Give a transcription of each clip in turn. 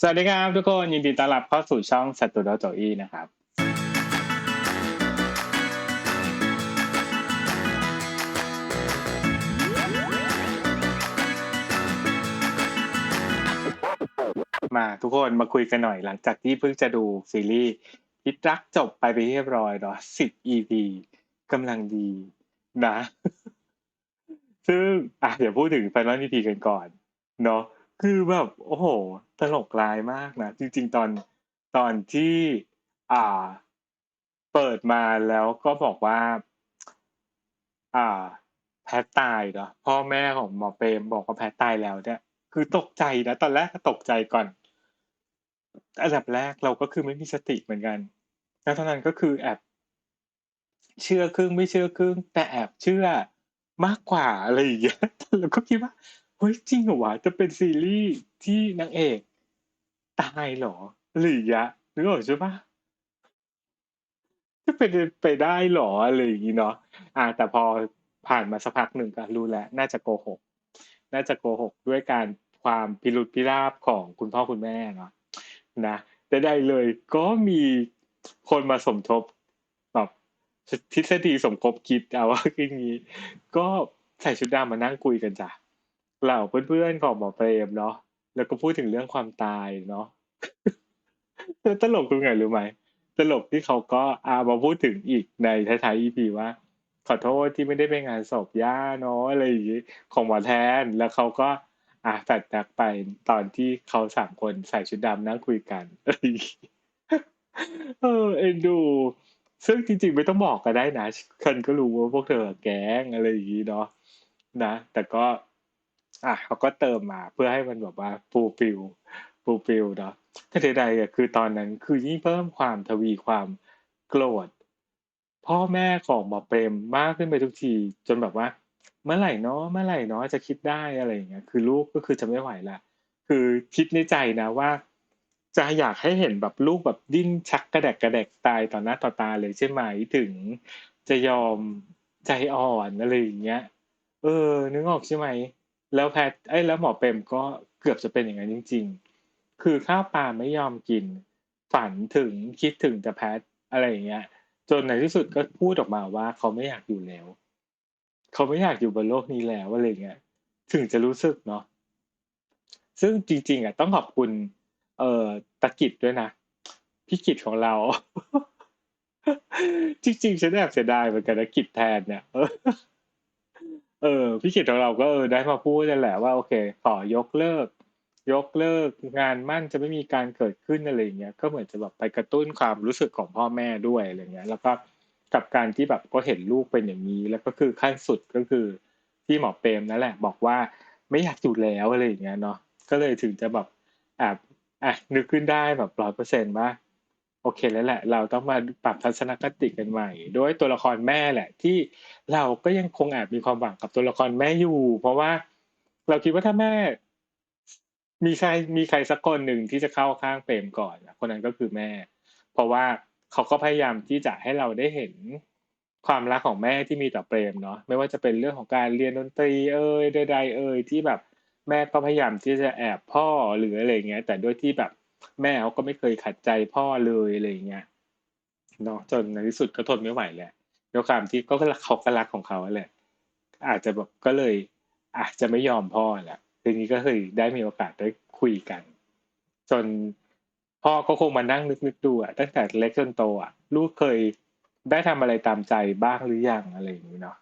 สวัสดีครับทุกคนยินดีต้อนรับเข้าสู่ช่องสัตุโดโจอี้นะครับมาทุกคนมาคุยกันหน่อยหลังจากที่เพิ่งจะดูซีรีส์พิทรักจบไปไปนที่เรียบร้อยเนาะสิบ EP กำลังดีนะ ซึ่งอะเดี๋ยวพูดถึงไฟนอล EP กันก่อนเนาะ คือแบบโอ้โห ตลกร้ายมากนะ จริง ๆ ตอนตอนที่ อ่า เปิดมาแล้วก็บอกว่า อ่า แพทตายเนาะพ่อแม่ของหมอเปรมบอกว่าแพทตายแล้วเนี่ย คือตกใจนะตอนแรกก็ตกใจก่อนอันดับแรกเราก็คือไม่มีสติเหมือนกันแล้วตอนนั้นก็คือแอบเชื่อครึ่งไม่เชื่อครึ่งแต่แอบเชื่อมากกว่าอะไรอย่างเงี้ยเราก็คิดว่า ฮ้ยจริงเหรอวะจะเป็นซีรีส์ที่นางเอกตายเหรอ หรือยะนึกออกใช่ปะจะเป็นไปได้เหรออะไรอย่างงี้เนาะอ่า แต่พอผ่านมาสักพักหนึ่งก็รู้แล้ว น่าจะโกหก น่าจะโกหกด้วยการความพิรุธพิราบของคุณพ่อคุณแม่เนาะนะแต่ได้เลยก็มีคนมาสมทบแบบทฤษฎีสมคบคิดเอาว่าอย่างนี้ ก็ใส่ชุดดำมานั่งคุยกันจ้ะ เหล่าเพื่อนๆของหมอเปรมเนาะแล้วก็พูดถึงเรื่องความตายเนาะตลกตรงไหนรู้ไหมตลกที่เขาก็อามาพูดถึงอีกในท้ายๆ EP ว่า ขอโทษที่ไม่ได้ไปงานศพย่าเนาะอะไรอย่างงี้ของหมอแทนแล้วเขาก็อะแฟลชแบ็กไปตอนที่เขาสามคนใส่ชุดดำนั่งคุยกันเออเอ็นดู ซึ่งจริงๆไม่ต้องบอกก็ได้นะคนก็รู้ว่าพวกเธอแก๊งอะไรอย่างงี้เนาะนะ แต่ก็ อะเขาก็เติมมาเพื่อให้มันแบบว่าฟูลฟิลฟูลฟิลเนาะแต่ใดๆอะคือตอนนั้นคือยิ่งเพิ่มความทวีความโกรธพ่อแม่ของหมอเปรมมากขึ้นไปทุกที จนแบบว่า เมื่อไหร่เนาะเมื่อไหร่เนาะจะคิดได้อะไรอย่างเงี้ยคือลูกก็คือจะไม่ไหวละคือคิดในใจนะว่า จะอยากให้เห็นแบบลูกแบบดิ้นชักกระแดกกระแดกตายต่อหน้าต่อตาเลยใช่ไหมถึง จะยอมใจอ่อนอะไรอย่างเงี้ย เออ นึกออกใช่ไหม แล้วแพทไอ้แล้วหมอเปรมก็เกือบจะเป็นอย่างนั้นจริง ๆ คือข้าวปลาไม่ยอมกิน ฝันถึงคิดถึงแต่แพทอะไรอย่างเงี้ย จนในที่สุดก็พูดออกมาว่าเขาไม่อยากอยู่แล้ว เขาไม่อยากอยู่บนโลกนี้แล้วอะไรเงี้ย ถึงจะรู้สึกเนาะซึ่งจริง ๆอะต้องขอบคุณ เอ่อตะกิดด้วยนะพี่กิจของเรา จริงๆฉันแอบเสียดายเหมือนกันนะกิจแทนเนี่ย เออพี่กิจของเราก็ได้มาพูดนั่นแหละว่าโอเค ขอยกเลิก ยกเลิกงานมั่นจะไม่มีการเกิดขึ้นอะไรอย่างเงี้ยก็เหมือนจะแบบไปกระตุ้นความรู้สึกของพ่อแม่ด้วยอะไรเงี้ย แล้วก็กับการที่แบบก็เห็นลูกเป็นอย่างนี้ แล้วก็คือขั้นสุดก็คือที่หมอเปรมนั่นแหละ บอกว่าไม่อยากอยู่แล้วอะไรอย่างเงี้ยเนาะก็เลยถึงจะแบบแอบอะนึกขึ้นได้แบบร้อยเปอร์เซ็นต์ว่า โอเคแล้วแหละ เราต้องมาปรับทัศนคติกันใหม่โดยตัวละครแม่แหละ ที่เราก็ยังคงแอบมีความหวังกับตัวละครแม่อยู่ เพราะว่าเราคิดว่าถ้าแม่ มีใครมีใครสักคนหนึ่งที่จะเข้าข้างเปรมก่อนคนนั้นก็คือแม่ เพราะว่าเขาก็พยายามที่จะให้เราได้เห็นความรักของแม่ที่มีต่อเปรมเนาะไม่ว่าจะเป็นเรื่องของการเรียนดนตรีเอ่ยใดๆเอ่ยที่แบบ แม่ก็พยายามที่จะแอบพ่อหรืออะไรเงี้ย แต่ด้วยที่แบบ แม่เขาก็ไม่เคยขัดใจพ่อเลยอะไรเงี้ยเนาะจนในที่สุดก็ทนไม่ไหวแหละด้วยความที่ก็เขาก็รักของเขาแหละ อาจจะแบบก็เลยอาจจะไม่ยอมพ่อแหละทีนี้ก็เคยได้มีโอกาสได้คุยกัน จนพ่อก็คงมานั่งนึกๆดูอะตั้งแต่เล็กจนโตอะลูกเคยได้ทำอะไรตามใจบ้างหรือยังอะไรอย่างนี้เนาะ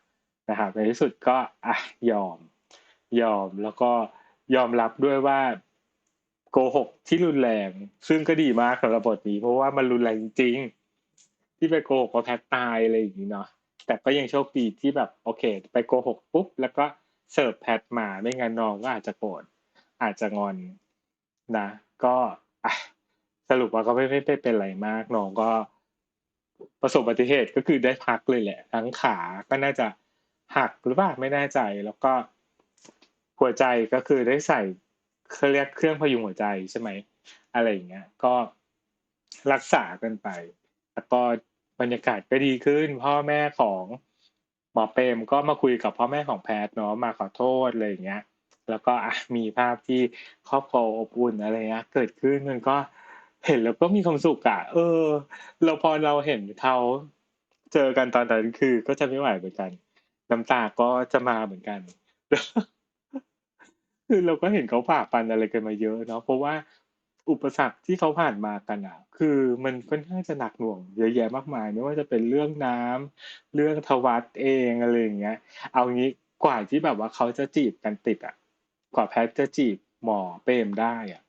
นะครับในที่สุดก็อะยอม ยอมแล้วก็ยอมรับด้วยว่า โกหกที่รุนแรง ซึ่งก็ดีมากสำหรับบทนี้ เพราะว่ามันรุนแรงจริง ที่ไปโกหกว่าแพทตายอะไรอย่างนี้เนาะแต่ก็ยังโชคดีที่แบบโอเค ไปโกหกปุ๊บแล้วก็เสิร์ฟแพทมาไม่งั้นน้องก็อาจจะโกรธอาจจะงอนนะ ก็สรุปว่าก็ไม่ไม่เป็นไรมากน้องก็ ประสบอุบัติเหตุก็คือได้พักเลยแหละ ทั้งขาก็น่าจะหักหรือเปล่าไม่แน่ใจ แล้วก็หัวใจก็คือได้ใส่ เขาเรียกเครื่องพยุงหัวใจใช่ไหมอะไรอย่างเงี้ย ก็รักษากันไป แล้วก็บรรยากาศก็ดีขึ้น พ่อแม่ของหมอเปรมก็มาคุยกับพ่อแม่ของแพทเนาะมาขอโทษอะไรอย่างเงี้ย แล้วก็มีภาพที่ครอบครัวอบอุ่นอะไรเงี้ยเกิดขึ้นมันก็เห็นแล้วก็มีความสุขอะเออ เราพอเราเห็นเขาเจอกันตอนนั้นคือ ก็จะไม่ไหวเหมือนกัน น้ำตาก็จะมาเหมือนกัน คือเราก็เห็นเขาผ่าฟันอะไรกันมาเยอะเนาะเพราะว่าอุปสรรคที่เขาผ่านมากันอะ คือมันค่อนข้างจะหนักหน่วงเยอะแยะมากมาย ไม่ว่าจะเป็นเรื่องน้ำเรื่องทวัตเองอะไรอย่างเงี้ย เอางี้กว่าที่แบบว่าเขาจะจีบกันติดอะ กว่าแพทจะจีบหมอเปรมได้อะ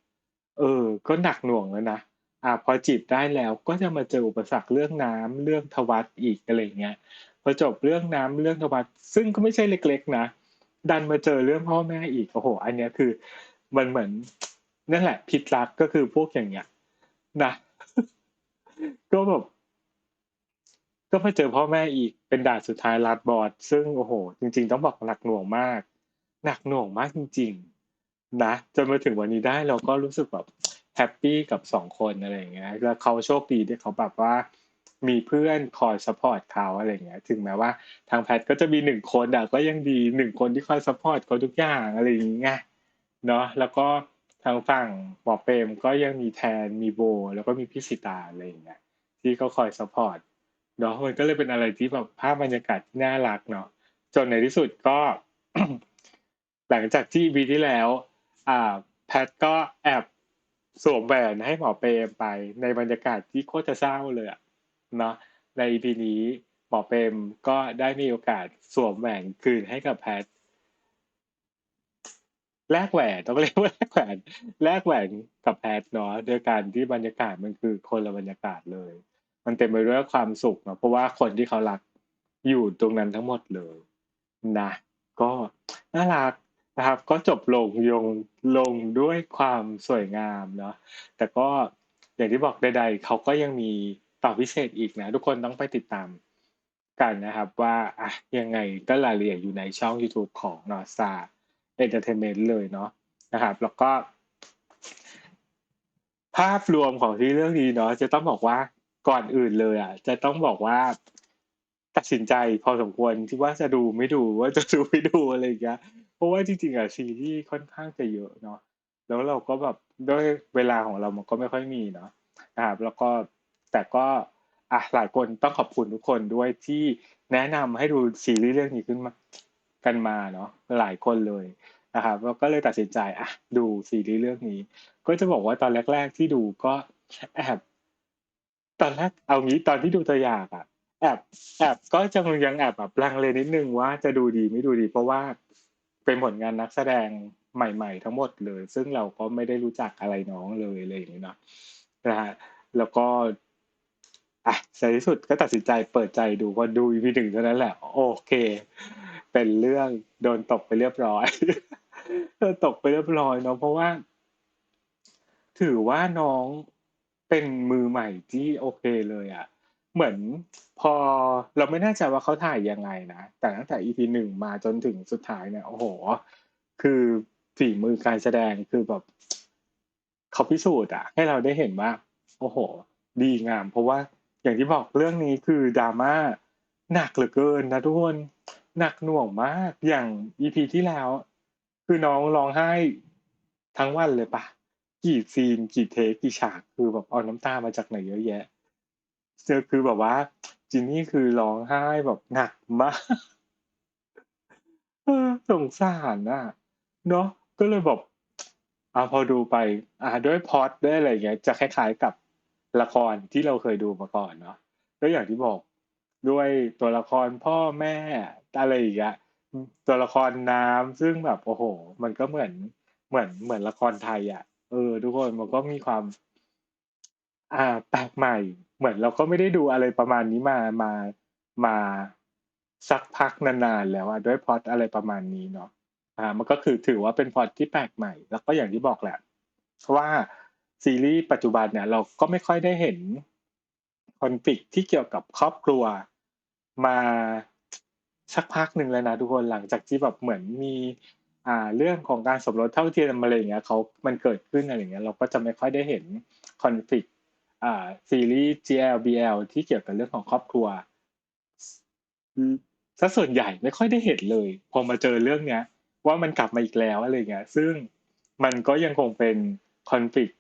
เออ ก็หนักหน่วงแล้วนะอ่าพอจีบได้แล้วก็จะมาเจออุปสรรคเรื่องน้ำเรื่องทวัตอีกอะไรเงี้ยพอจบเรื่องน้ำเรื่องทวัตซึ่งก็ไม่ใช่เล็ก ๆ นะ ดันมาเจอเรื่องพ่อแม่อีกโอ้โห อันเนี้ยคือ มันเหมือนนั่นแหละพิษรักก็คือพวกอย่างเงี้ยนะก็แบบก็มาเจอพ่อแม่อีกเป็นด่านสุดท้ายลาดบอร์ดซึ่งโอ้โห จริง ๆ ต้องบอกหนักหน่วงมาก หนักหน่วงมากจริง ๆ นะจนมาถึงวันนี้ได้เราก็รู้สึกแบบแฮปปี้กับสองคนอะไรอย่างเงี้ยแล้วเขาโชคดีที่เขาแบบว่า มีเพื่อนคอยสปอร์ตเขาอะไรเงี้ย ถึงแม้ว่าทางแพทก็จะมีหนึ่งคนอะก็ยังดีหนึ่งคนที่คอยสปอร์ตเขาทุกอย่างอะไรอย่างเงี้ยเนาะแล้วก็ทางฝั่งหมอเปรมก็ยังมีแทนมีโบ แล้วก็มีพี่สิตาอะไรอย่างเงี้ยที่เขาคอยสปอร์ตเนาะมันก็เลยเป็นอะไรที่แบบภาพบรรยากาศที่น่ารักเนาะจนในที่สุดก็ หลังจากที่วีที่แล้ว อ่า แพทก็แอบสวมแหวนให้หมอเปรมไปในบรรยากาศที่โคตรจะเศร้าเลยอะ เนาะในปีนี้หมอเปรมก็ได้มีโอกาสสวมแหวนคืนให้กับแพทแลกแหวนต้องเรียกว่าแลกแหวนแลกแหวนกับแพทเนาะโดยการที่บรรยากาศมันคือคนละบรรยากาศเลย มันเต็มไปด้วยความสุขเนาะเพราะว่าคนที่เขารักอยู่ตรงนั้นทั้งหมดเลยนะก็น่ารักนะครับ ก็จบลงยงลงด้วยความสวยงามเนาะแต่ก็อย่างที่บอกใด ๆเขาก็ยังมี ต่อพิเศษอีกนะ ทุกคนต้องไปติดตามกันนะครับว่าอะยังไงก็รายละเอียดอยู่ในช่อง YouTube ของนอซาเอนเตอร์เทนเมนต์เลยเนาะนะครับ แล้วก็ ภาพรวมของที่เรื่องนี้เนาะจะต้องบอกว่าก่อนอื่นเลยอะ จะต้องบอกว่าตัดสินใจพอสมควรที่ว่าจะดูไม่ดูว่าจะดูไม่ดูอะไรอย่างเงี้ยเพราะว่าจริงๆอะซีรีส์ค่อนข้างจะเยอะเนาะแล้วเราก็แบบด้วยเวลาของเรามันก็ไม่ค่อยมีเนาะนะครับแล้วก็ แต่ก็อะหลายคนต้องขอบคุณทุกคนด้วยที่แนะนำให้ดูซีรีส์เรื่องนี้ขึ้นมากันมาเนาะหลายคนเลยนะครับแล้วก็เลยตัดสินใจอะดูซีรีส์เรื่องนี้ ก็จะบอกว่าตอนแรก ๆ ที่ดูก็แอบตอนแรกเอางี้ตอนที่ดูตัวอย่างอะแอบแอบก็จะยังแอบแบบลังเลนิดนึงว่าจะดูดีไม่ดูดี เพราะว่าเป็นผลงานนักแสดงใหม่ ๆ ทั้งหมดเลย ซึ่งเราก็ไม่ได้รู้จักอะไรน้องเลยอะไรอย่างนี้เนาะนะฮะแล้วก็ อะในที่สุดก็ตัดสินใจเปิดใจดูพอดูอีพีหนึ่งเท่านั้นแหละ โอเค เป็นเรื่องโดนตกไปเรียบร้อยโดนตกไปเรียบร้อยเนาะเพราะว่า ถือว่าน้องเป็นมือใหม่ที่โอเคเลยอะ่ะ เหมือนพอเราไม่แน่ใจว่าเขาถ่ายยังไงนะ แต่ตั้งแต่ EP หนึ่งมาจนถึงสุดท้ายเนี่ยโอ้โห คือฝีมือการแสดงคือแบบเขาพิสูจน์อะให้เราได้เห็นว่า โอ้โห ดีงาม เพราะว่า อย่างที่บอกเรื่องนี้คือดราม่าหนักเหลือเกินนะทุกคนหนักหน่วงมากอย่าง EP ที่แล้ว คือน้องร้องไห้ทั้งวันเลยปะกี่ซีนกี่เทคกี่ฉากคือแบบเอาน้ำตามาจากไหนเยอะแยะเจอคือแบบว่าจินนี่คือร้องไห้แบบหนักมากสงสารน่ะเนาะก็เลยบอกอ่าพอดูไป อ่าด้วยพอดด้วยอะไรเงี้ยจะคล้ายๆกับ ละครที่เราเคยดูมาก่อนเนาะก็อย่างที่บอกด้วยตัวละครพ่อแม่อะไรอย่างเงี้ยตัวละครน้ำซึ่งแบบโอ้โห มันก็เหมือนเหมือนเหมือนละครไทยอะ เออ ทุกคนมันก็มีความ อ่าแปลกใหม่ เหมือนเราก็ไม่ได้ดูอะไรประมาณนี้มามามาสักพักนานๆแล้วอะด้วยพอดอะไรประมาณนี้เนาะอ่า มันก็คือถือว่าเป็นพอดที่แปลกใหม่ แล้วก็อย่างที่บอกแหละว่า ซีรีส์ปัจจุบันเนี่ยเราก็ไม่ค่อยได้เห็นคอนฟ lict ที่เกี่ยวกับครอบครัว มาสักพักหนึ่งแล้วนะทุกคนหลังจากที่แบบเหมือนมีอ่าเรื่องของการสมรสเท่าเทียมอะไรอย่างเงี้ยเขามันเกิดขึ้นอะไรอย่างเงี้ยเราก็จะไม่ค่อยได้เห็นคอนฟ lict อ่าซีรีส์ GLBL ที่เกี่ยวกับเรื่องของครอบครัวซะส่วนใหญ่ไม่ค่อยได้เห็นเลย พอมาเจอเรื่องเนี้ย ว่ามันกลับมาอีกแล้วอะไรเงี้ย ซึ่งมันก็ยังคงเป็นคอน FLICT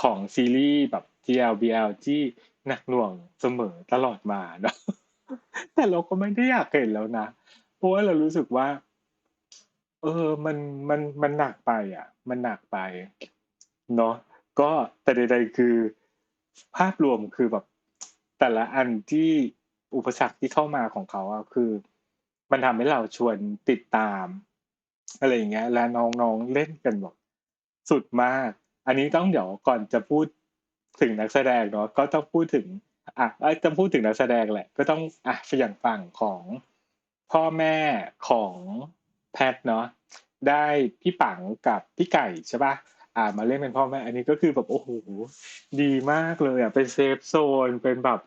ของซีรีส์แบบ GLBL ที่หนักหน่วงเสมอตลอดมาเนาะแต่เราก็ไม่ได้อยากเห็นแล้วนะ เพราะว่าเรารู้สึกว่า เออมันมันมันหนักไป อะ มันหนักไปเนาะก็แต่ใดๆคือ ภาพรวมคือแบบ แต่ละอันที่อุปสรรคที่เข้ามาของเขาอะคือ มันทำให้เราชวนติดตามอะไรอย่างเงี้ย และน้องๆเล่นกันแบบสุดมาก อันนี้ต้องเดี๋ยวก่อนจะพูดถึงนักแสดงเนาะก็ต้องพูดถึงอะจะพูดถึงนักแสดงแหละ ก็ต้องอะอย่างฝั่งของพ่อแม่ของแพทเนาะได้พี่ปังกับพี่ไก่ใช่ปะอ่ามาเล่นเป็นพ่อแม่ อันนี้ก็คือแบบโอ้โหดีมากเลยอะเป็นเซฟโซนเป็นแบบ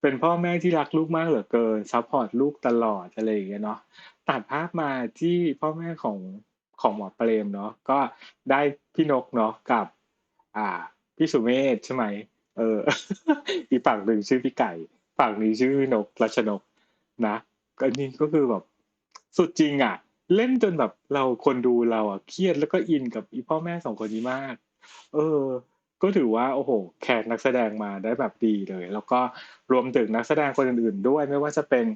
เป็นพ่อแม่ที่รักลูกมากเหลือเกินซัพพอร์ตลูกตลอดอะไรอย่างเงี้ยเนาะตัดภาพมาที่พ่อแม่ของ ของหมอเปรมเนาะก็ได้พี่นกเนาะกับ อ่า พี่สุเมธใช่ไหมเอออีฝั่งหนึ่งชื่อพี่ไก่ ฝั่งนี้ชื่อนกรัชนก นะก็นี่ก็คือแบบสุดจริงอะ เล่นจนแบบเราคนดูเราอะเครียดแล้วก็อินกับอีพ่อแม่สองคนนี้มาก เออ ก็ถือว่าโอ้โห แขกนักแสดงมาได้แบบดีเลย แล้วก็รวมถึงนักแสดงคนอื่นๆ ด้วยไม่ว่าจะเป็น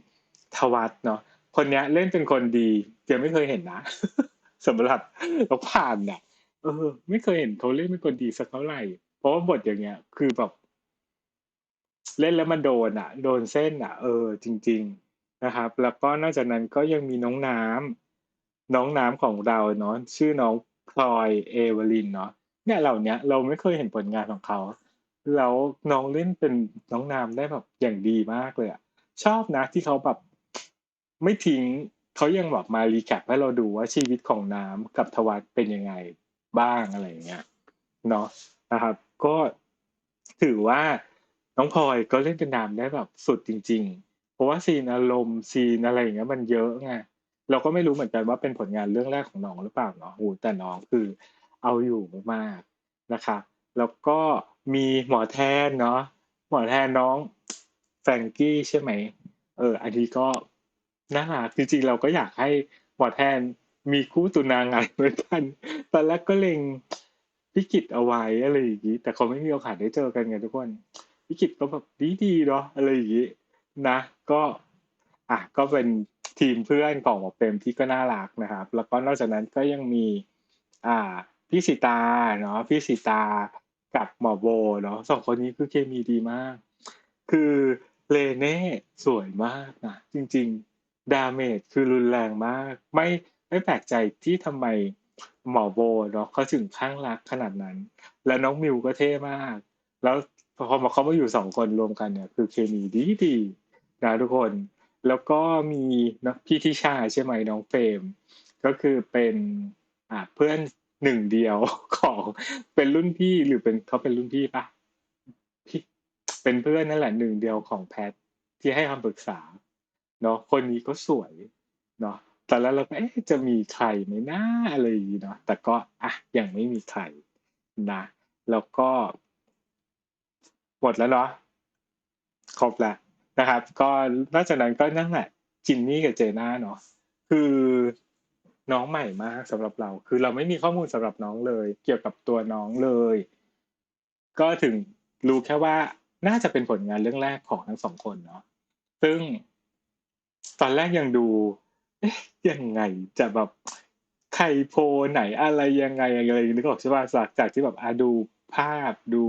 ทวัตเนาะคนเนี้ยเล่นเป็นคนดียังไม่เคยเห็นนะ สำหรับนกผ่านเนี่ยเออ ไม่เคยเห็นเขาเล่นเป็นคนดีสักเท่าไหร่ เพราะว่าบทอย่างเงี้ย คือแบบ เล่นแล้วมันโดนอะ โดนเส้นอะ เออ จริง ๆ นะครับ แล้วก็นอกจากนั้นก็ยังมีน้องน้ำน้องน้ำของเราเนาะชื่อน้องพลอยเอเวลินเนาะเนี่ยเหล่าเนี้ยเราไม่เคยเห็นผลงานของเขาแล้วน้องเล่นเป็นน้องน้ำได้แบบอย่างดีมากเลยอะชอบนะที่เขาแบบไม่ทิ้ง เขายังแบบมา recap ให้เราดูว่าชีวิตของน้ำกับทวัตเป็นยังไงบ้างอะไรอย่างเงี้ยเนาะนะครับ ก็ถือว่าน้องพลอยก็เล่นเป็นน้ำได้แบบสุดจริง ๆ เพราะว่าซีนอารมณ์ซีนอะไรอย่างเงี้ยมันเยอะไงเราก็ไม่รู้เหมือนกันว่าเป็นผลงานเรื่องแรกของน้องหรือเปล่าเนาะโอ้แต่น้องคือเอาอยู่มากๆนะครับแล้วก็มีหมอแทนเนาะหมอแทนน้องแฟรงกี้ใช่ไหมเอออันนี้ก็ น่ารักจริงๆเราก็อยากให้หมอแทนมีคู่ตุนางายเหมือนกันตอนแรกก็เล็งพี่กิตเอาไว้อะไรอย่างงี้แต่เขาไม่มีโอกาสได้เจอกันไงทุกคนพี่กิตก็แบบดีๆเนาะอะไรอย่างงี้นะ ก็อะก็เป็นทีมเพื่อนของหมอเปรมที่ก็น่ารักนะครับ แล้วก็นอกจากนั้นก็ยังมี อ่าพี่สิตาเนาะพี่สิตากับหมอโบเนาะ2คนนี้คือเคมีดีมาก คือเรเน่สวยมากนะจริง ๆ damage คือรุนแรงมาก ไม่ไม่แปลกใจที่ทำไมหมอโบเนาะเขาถึงคลั่งรักขนาดนั้น แล้วน้องมิวก็เท่มาก แล้วพอมาเขามาอยู่2คนรวมกันเนี่ยคือเคมีดีๆนะทุกคน แล้วก็มีนะพี่ทิชาใช่ไหมน้องเฟรมก็คือเป็นอ่าเพื่อนหนึ่งเดียวของเป็นรุ่นพี่หรือเป็นเขาเป็นรุ่นพี่ปล่า?พี่เป็นเพื่อนนั่นแหละหนึ่งเดียวของแพทที่ให้คำปรึกษา เนาะคนนี้ก็สวยเนาะตอนแรกเราก็เอ๊ะจะมีใครไหมนะอะไรอย่างงี้เนาะแต่ก็อะยังไม่มีใครนะแล้วก็หมดแล้วเนาะครบแล้วนะครับ ก็นอกจากนั้นก็นั่นแหละจินนี่กับเจน่าเนาะคือน้องใหม่มากสำหรับเรา คือเราไม่มีข้อมูลสำหรับน้องเลย เกี่ยวกับตัวน้องเลย ก็ถึงรู้แค่ว่าน่าจะเป็นผลงานเรื่องแรกของทั้ง2คนเนาะซึ่ง ตอนแรกยังดูเอ๊ะยังไงจะแบบใครโพไหนอะไรยังไงอะไรนึกออกใช่เปล่า?จากที่แบบอาดูภาพดู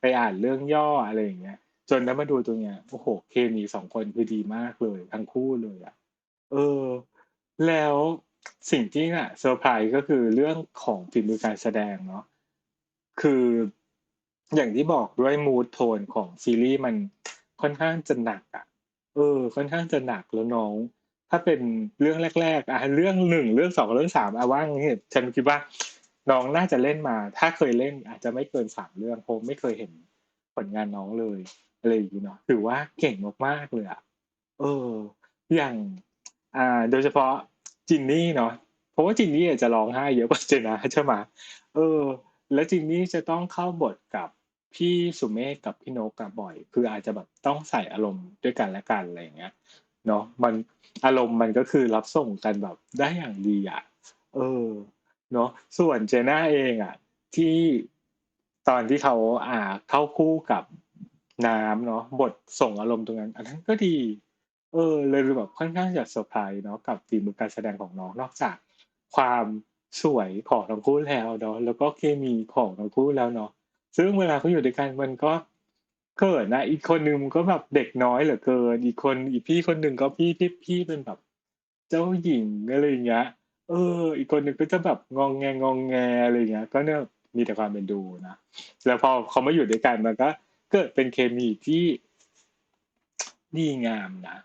ไปอ่านเรื่องย่ออะไรอย่างเงี้ย จนได้วมาดูตรงเนี้ยโอ้โฮเคมี2คนคือดีมากเลย ทั้งคู่เลยอะเออ แล้วสิ่งที่น่ะเซอร์ไพรส์ก็คือเรื่องของฝีมือการแสดงเนาะคืออย่างที่บอกด้วย mood tone ของซีรีส์มันค่อนข้างจะหนักอะ เออค่อนข้างจะหนักแล้วน้อง ถ้าเป็นเรื่องแรก ๆอ่าเรื่อง1เรื่อง2เรื่อง3อ่าว่างี้ฉันคิดว่าน้องน่าจะเล่นมา ถ้าเคยเล่นอาจจะไม่เกิน3เรื่องเพราะไม่เคยเห็นผลงานน้องเลยอะไรอย่างงี้เนาะถือว่าเก่งมากๆเลยอะเออ อย่างอ่า โดยเฉพาะจินนี่เนาะเพราะว่าจินนี่จะร้องไห้เยอะกว่าเจน่าใช่ไหม?เออ แล้วจินนี่จะต้องเข้าบทกับ พี่สุเมธกับพี่นกอะบ่อย คืออาจจะแบบต้องใส่อารมณ์ด้วยกันและกันอะไรอย่างเงี้ยเนาะมันอารมณ์มันก็คือรับส่งกันแบบได้อย่างดีอะ เออ เนาะส่วนเจน่าเองอะ ที่ตอนที่เขาอ่าเข้าคู่กับน้ำเนาะบทส่งอารมณ์ตรงนั้น อันนั้นก็ดี เออ เลยแบบค่อนข้างจะเซอร์ไพรส์เนาะกับฝีมือการแสดงของน้องนอกจากความสวยของทั้งคู่แล้วเนาะแล้วก็เคมีของทั้งคู่แล้วเนาะ ซึ่งเวลาเขาอยู่ด้วยกันมันก็เขินนะอีกคนนึงก็แบบเด็กน้อยเหลือเกินอีกคนอีกพี่คนหนึ่งก็พี่พี่พี่เป็นแบบ เจ้าหญิงอะไรอย่างเงี้ยเออ อีกคนหนึ่งก็จะแบบงองแงงองแงอะไรอย่างเงี้ย ก็เนี่ยมีแต่ความเป็นดูนะแล้วพอเขามาอยู่ด้วยกันมันก็เกิดเป็นเคมีที่ดีงามนะ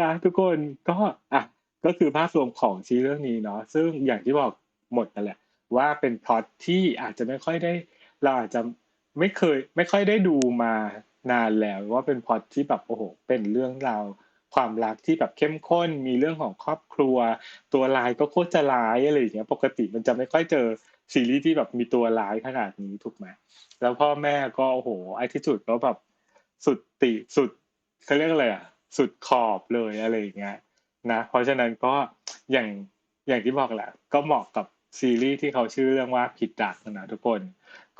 นะทุกคนก็อะก็คือภาพรวมของซีเรื่องนี้เนาะซึ่งอย่างที่บอกหมดนั่นแหละ ว่าเป็นพล็อตที่อาจจะไม่ค่อยได้เราอาจจะไม่เคย ไม่ค่อยได้ดูมานานแล้ว ว่าเป็นพล็อตที่แบบโอ้โหเป็นเรื่องราวความรักที่แบบเข้มข้นมีเรื่องของครอบครัว ตัวร้ายก็โคตรจะร้ายอะไรอย่างเงี้ยปกติมันจะไม่ค่อยเจอซีรีส์ที่แบบมีตัวร้ายขนาดนี้ถูกไหมแล้วพ่อแม่ก็โอ้โหไอ้ที่สุดก็แบบสุดติสุดเขาเรียกอะไรอะสุดขอบเลยอะไรอย่างเงี้ยนะเพราะฉะนั้นก็อย่างอย่างที่บอกแหละก็เหมาะกับ ซีรีส์ที่เขาชื่อเรื่องว่าผิดดักนะทุกคน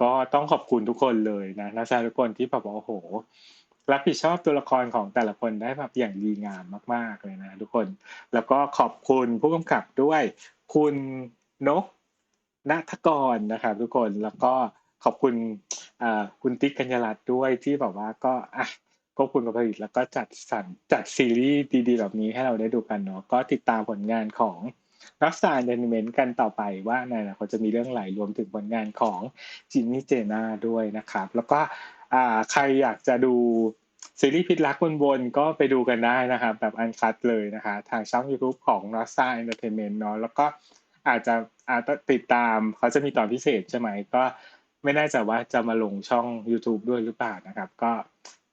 ก็ต้องขอบคุณทุกคนเลยนะนักแสดงทุกคนที่แบบว่าโอ้โหรับผิดชอบตัวละครของแต่ละคนได้แบบอย่างดีงามมาก ๆเลยนะทุกคน แล้วก็ขอบคุณผู้กำกับด้วย คุณนกณทกรนะครับ ทุกคนแล้วก็ขอบคุณอ่าคุณติ๊กกัญญาลัตน์ด้วยที่แบบว่าก็อะควบคุมการผลิตแล้วก็จัดสรรจัดซีรีส์ดีๆ แบบนี้ให้เราได้ดูกันเนาะก็ติดตามผลงานของ รักษาเดนเมนต์กันต่อไปว่าในอนาคตจะมีเรื่องไหลรวมถึงผลงานของจินนี่เจน่าด้วยนะครับ แล้วก็อ่าใครอยากจะดูซีรีส์พิษรักวนๆก็ไปดูกันได้นะครับ แบบอันคัดเลยนะคะทางช่อง YouTube ของ r a s t a Entertainment เนาะแล้วก็อาจจะอาจจะติดตามเขาจะมีตอนพิเศษใช่ไหมก็ไม่แน่ใจว่าจะมาลงช่อง YouTube ด้วยหรือเปล่านะครับ ก็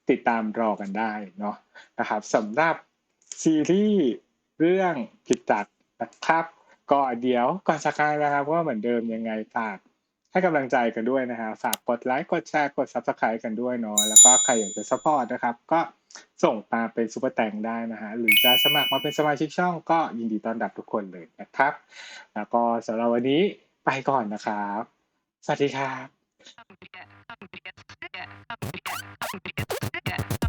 ติดตามรอกันได้เนาะนะครับสำหรับซีรีส์เรื่องผิดจัดนะครับ ก็เดี๋ยวก่อนสักการนะครับก็เหมือนเดิมยังไงฝากให้กำลังใจกันด้วยนะฮะฝากกดไลค์กดแชร์กด subscribe กันด้วยเนาะแล้วก็ใครอยากจะ support นะครับ ก็ส่งมาเป็นซูเปอร์แตงได้นะฮะหรือจะสมัครมาเป็นสมาชิกช่องก็ยินดีต้อนรับทุกคนเลยนะครับ แล้วก็สำหรับวันนี้ไปก่อนนะครับ สวัสดีครับ Yeah.